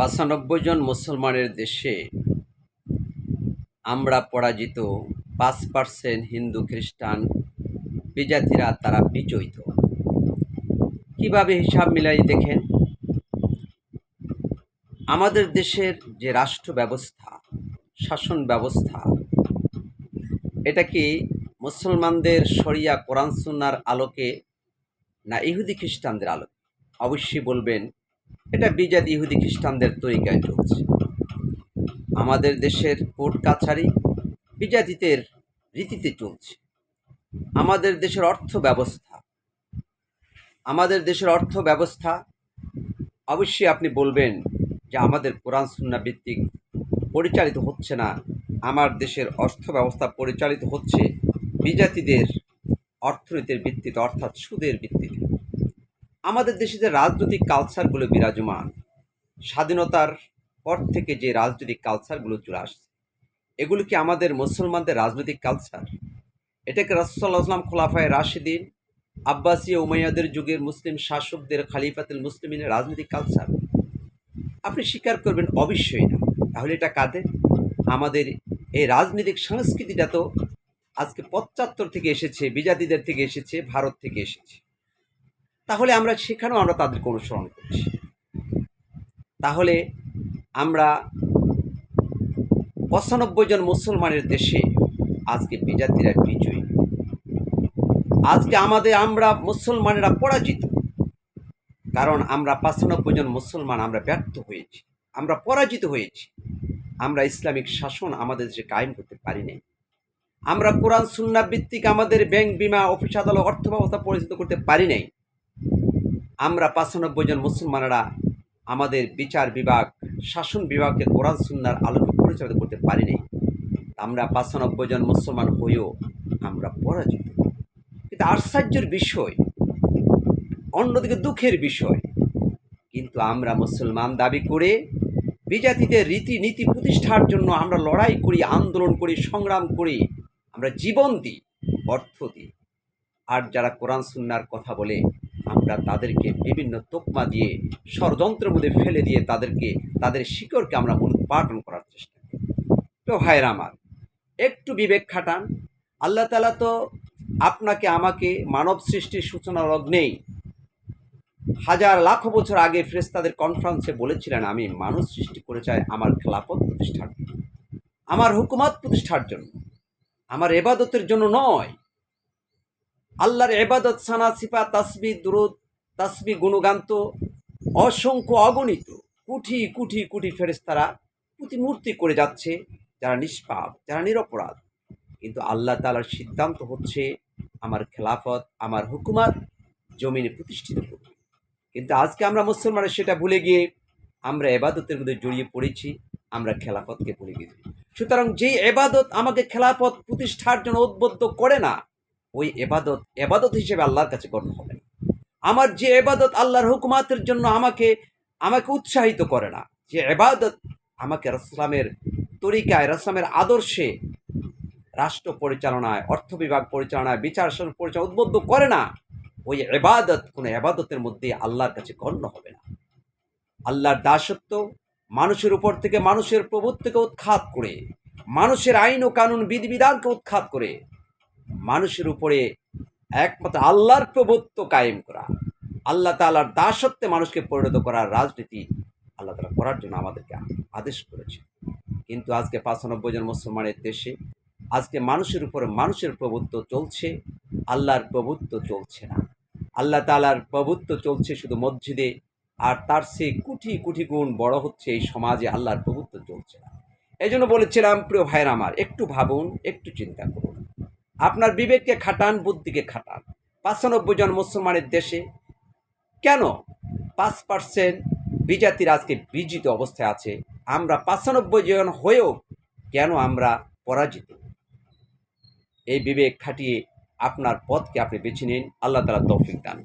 পঁচানব্বই জন মুসলমানের দেশে আমরা পরাজিত, পাঁচ পার্সেন্ট হিন্দু খ্রিস্টান বিজাতিরা তারা বিজয়িত। কীভাবে হিসাব মিলাই দেখেন? আমাদের দেশের যে রাষ্ট্র ব্যবস্থা, শাসন ব্যবস্থা, এটা কি মুসলমানদের শরিয়া, কোরআন, সুন্নার আলোকে না ইহুদি খ্রিস্টানদের আলোকে? অবশ্যই বলবেন এটা বিজাত ইহুদি খ্রিস্টানদের তরিকায় চলছে। আমাদের দেশের কোর্ট কাছারি বিজাতিদের রীতিতে চলছে। আমাদের দেশের অর্থ ব্যবস্থা আমাদের দেশের অর্থ ব্যবস্থা অবশ্যই আপনি বলবেন যে আমাদের কোরআন সুন্না ভিত্তিক পরিচালিত হচ্ছে না আমার দেশের অর্থ ব্যবস্থা পরিচালিত হচ্ছে বিজাতিদের অর্থনীতির ভিত্তিতে অর্থাৎ সুদের ভিত্তিতে। আমাদের দেশে যে রাজনৈতিক কালচারগুলো বিরাজমান, স্বাধীনতার পর থেকে যে রাজনৈতিক কালচারগুলো চলে আসছে, এগুলো কি আমাদের মুসলমানদের রাজনৈতিক কালচার এটাকে রাসুল্লাহ আসলাম খোলাফায় রাশিদিন, আব্বাসী উমাইয়াদের যুগের মুসলিম শাসকদের খালিফাতুল মুসলিমিনের রাজনৈতিক কালচার আপনি স্বীকার করবেন, অবশ্যই না। তাহলে এটা কাদের? আমাদের এই রাজনৈতিক সংস্কৃতিটা তো আজকে পশ্চাত্তর থেকে এসেছে, বিজাতিদের থেকে এসেছে, ভারত থেকে এসেছে। তাহলে আমরা সেখানেও আমরা তাদেরকে অনুসরণ করছি। তাহলে আমরা পঁচানব্বই জন মুসলমানের দেশে আজকে বিজাতিরা বিজয়ী। আজকে আমাদের আমরা মুসলমানেরা পরাজিত। কারণ আমরা পঁচানব্বই জন মুসলমান আমরা ব্যর্থ হয়েছি। আমরা পরাজিত হয়েছি। আমরা ইসলামিক শাসন আমাদের দেশে কায়েম করতে পারি নাই। আমরা কোরআন সুন্না ভিত্তিক আমাদের ব্যাংক, বিমা, অফিস, আদালত অর্থ ব্যবস্থা পরিচিত করতে পারি নাই। আমরা পঁচানব্বই জন মুসলমানেরা আমাদের বিচার বিভাগ, শাসন বিভাগকে কোরআন, সুন্নার আলোকে পরিচালিত করতে পারিনি। আমরা পঁচানব্বই জন মুসলমান হয়েও আমরা পরাজিত। কিন্তু আশ্চর্যের বিষয়, অন্যদিকে দুঃখের বিষয়। কিন্তু আমরা মুসলমান দাবি করে বিজাতিদের রীতিনীতি প্রতিষ্ঠার জন্য আমরা লড়াই করি, আন্দোলন করি, সংগ্রাম করি, আমরা জীবন দিই, অর্থ দিই। আর যারা কোরআন, সুন্নার কথা বলে আমরা তাদেরকে বিভিন্ন তোকমা দিয়ে ষড়যন্ত্রের মধ্যে ফেলে দিয়ে তাদেরকে, তাদের শিকড়কে আমরা উৎপাদন করার চেষ্টা করি। তো ভাইয়ের আমার, একটু বিবেক খাটান। আল্লাহ তালা তো আপনাকে, আমাকে মানব সৃষ্টির সূচনা লগ্নেই হাজার লাখ বছর আগে ফ্রেস্তাদের কনফারেন্সে বলেছিলেন, আমি মানুষ সৃষ্টি করে চাই আমার খেলাপথ প্রতিষ্ঠার জন্য। আমার হুকুমাত প্রতিষ্ঠার জন্য। আমার এবাদতের জন্য নয় আল্লাহর এবাদত সানা সিফা তাসবি, দুরুদ, তাসবি গুণগান্ত অসংখ্য অগণিত। কুঠি কুঠি কুঠি ফেরেস্তারা প্রতিমূর্তি করে যাচ্ছে, যারা নিষ্পাপ, যারা নিরপরাধ। কিন্তু আল্লাহ তালার সিদ্ধান্ত হচ্ছে, আমার খেলাফত, আমার হুকুমাত জমিনে প্রতিষ্ঠিত করবে কিন্তু আজকে আমরা মুসলমানের সেটা ভুলে গিয়ে আমরা এবাদতের মধ্যে জড়িয়ে পড়েছি, আমরা খেলাফতকে ভুলে গেছি। সুতরাং যেই এবাদত আমাকে খেলাফত প্রতিষ্ঠার জন্য উদ্বুদ্ধ করে না ওই এবাদত এবাদত হিসেবে আল্লাহর কাছে গণ্য হবে না। আমার যে এবাদত আল্লাহর হুকুমাতের জন্য আমাকে আমাকে উৎসাহিত করে না, যে এবাদত আমাকে রসলামের তরিকায়, রাসলামের আদর্শে রাষ্ট্র পরিচালনায়, অর্থ বিভাগ পরিচালনায়, বিচার পরিচালনা উদ্বুদ্ধ করে না, ওই এবাদত কোনো এবাদতের মধ্যে আল্লাহর কাছে গণ্য হবে না। আল্লাহর দাসত্ব মানুষের উপর থেকে, মানুষের প্রভুত্বকে উৎখাত করে, মানুষের আইন ও কানুন বিধিবিধানকে উৎখাত করে মানুষের উপরে একমাত্র আল্লাহর প্রভুত্ব কায়েম করা, আল্লাহ তালার দাসত্বে মানুষকে পরিণত করার রাজনীতি আল্লাহ তালা করার জন্য আমাদেরকে আদেশ করেছে কিন্তু আজকে পাঁচানব্বই জন মুসলমানের দেশে আজকে মানুষের উপরে মানুষের প্রভুত্ব চলছে, আল্লাহর প্রভুত্ব চলছে না। আল্লাহ তালার প্রভুত্ব চলছে শুধু মসজিদে, আর তার সে কুঠি কুঠি গুণ বড় হচ্ছে এই সমাজে আল্লাহর প্রভুত্ব চলছে না। এই জন্য বলেছিলাম, প্রিয় ভাইয়ের আমার, একটু ভাবুন, একটু চিন্তা করুন। আপনার বিবেককে খাটান, বুদ্ধিকে খাটান। পাঁচানব্বই জন মুসলমানের দেশে কেন পাঁচ পার্সেন্ট বিজাতির আজকে বিজিত অবস্থায় আছে? আমরা পাঁচানব্বই জন হয়েও কেন আমরা পরাজিত? এই বিবেক খাটিয়ে আপনার পথকে আপনি বেছে নিন। আল্লাহ তালা তৌফিক দান।